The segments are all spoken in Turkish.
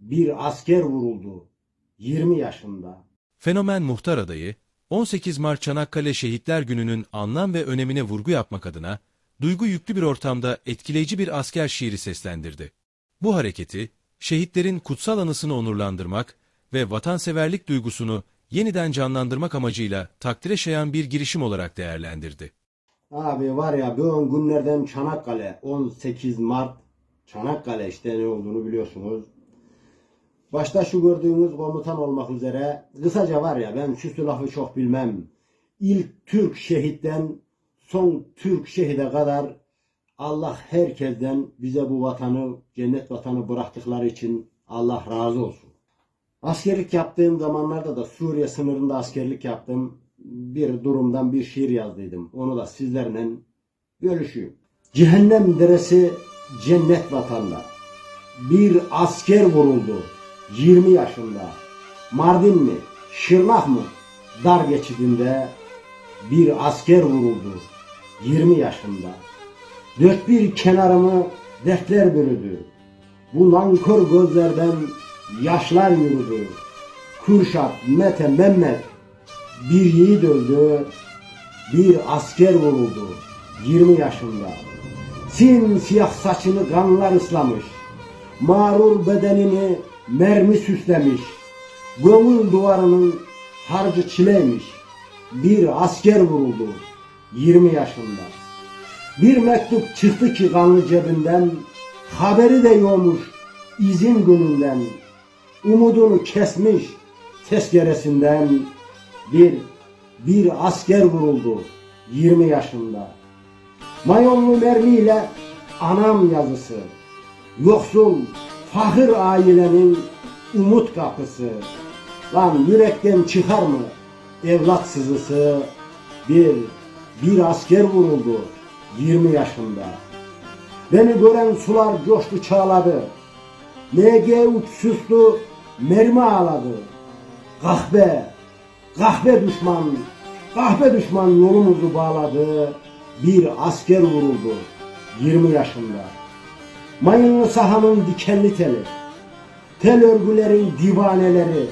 bir asker vuruldu 20 yaşında. Fenomen muhtar adayı, 18 Mart Çanakkale Şehitler Günü'nün anlam ve önemine vurgu yapmak adına, duygu yüklü bir ortamda etkileyici bir asker şiiri seslendirdi. Bu hareketi, şehitlerin kutsal anısını onurlandırmak ve vatanseverlik duygusunu yeniden canlandırmak amacıyla takdire şayan bir girişim olarak değerlendirdi. Abi var ya bugün günlerden Çanakkale 18 Mart Çanakkale işte ne olduğunu biliyorsunuz. Başta şu gördüğünüz komutan olmak üzere kısaca var ya ben süslü lafı çok bilmem. İlk Türk şehitten son Türk şehide kadar Allah herkesten bize bu vatanı, cennet vatanı bıraktıkları için Allah razı olsun. Askerlik yaptığım zamanlarda da Suriye sınırında askerlik yaptım. Bir durumdan bir şiir yazdıydım. Onu da sizlerle bölüşüyorum. Cehennem deresi cennet vatanda. Bir asker vuruldu 20 yaşında. Mardin mi, Şırnak mı? Dar geçidinde bir asker vuruldu 20 yaşında. Dört bir kenarımı dertler bürüdü. Bu nankör gözlerden yaşlar yürüdü. Kürşat, Mete, Mehmet bir yiğit öldü. Bir asker vuruldu 20 yaşında. Simsiyah saçını kanlar ıslamış. Mağrur bedenini mermi süslemiş. Gönül duvarının harcı çileymiş. Bir asker vuruldu 20 yaşında. Bir mektup çıktı ki kanlı cebinden, haberi de yokmuş izin gününden. Umudunu kesmiş tezkeresinden bir bir asker vuruldu 20 yaşında. Mayonlu mermiyle anam yazısı. Yoksul, fakir ailenin umut kapısı. Lan yürekten çıkar mı evlat sızısı? Bir, bir asker vuruldu 20 yaşında. Beni gören sular coştu çağladı. MG uçsuzdu mermi ağladı. Kahpe, kahpe düşman, kahpe düşman yolumuzu bağladı. Bir asker vuruldu 20 yaşında. Mayınlı sahanın dikenli teli, tel örgülerin divaneleri,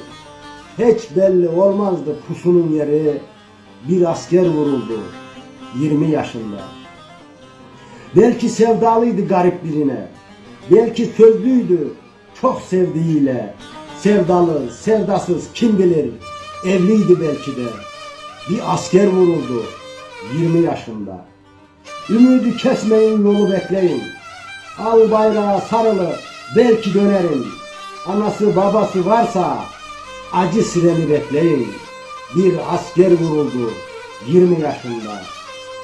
hiç belli olmazdı pusunun yeri. Bir asker vuruldu 20 yaşında. Belki sevdalıydı garip birine. Belki sözlüydü çok sevdiğiyle. Sevdalı, sevdasız kim bilir evliydi belki de. Bir asker vuruldu 20 yaşında. Ümidi kesmeyin yolu bekleyin. Al bayrağı sarılı belki dönerim. Anası babası varsa acı sireni bekleyin. Bir asker vuruldu 20 yaşında.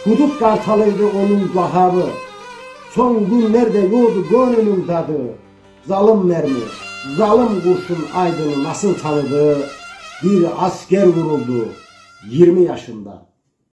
Hudut kartalıydı onun zahabı. Son günlerde yoğdu gönlünün tadı. Zalim mermi, zalim kurşun aydını nasıl tanıdı? Bir asker vuruldu 20 yaşında.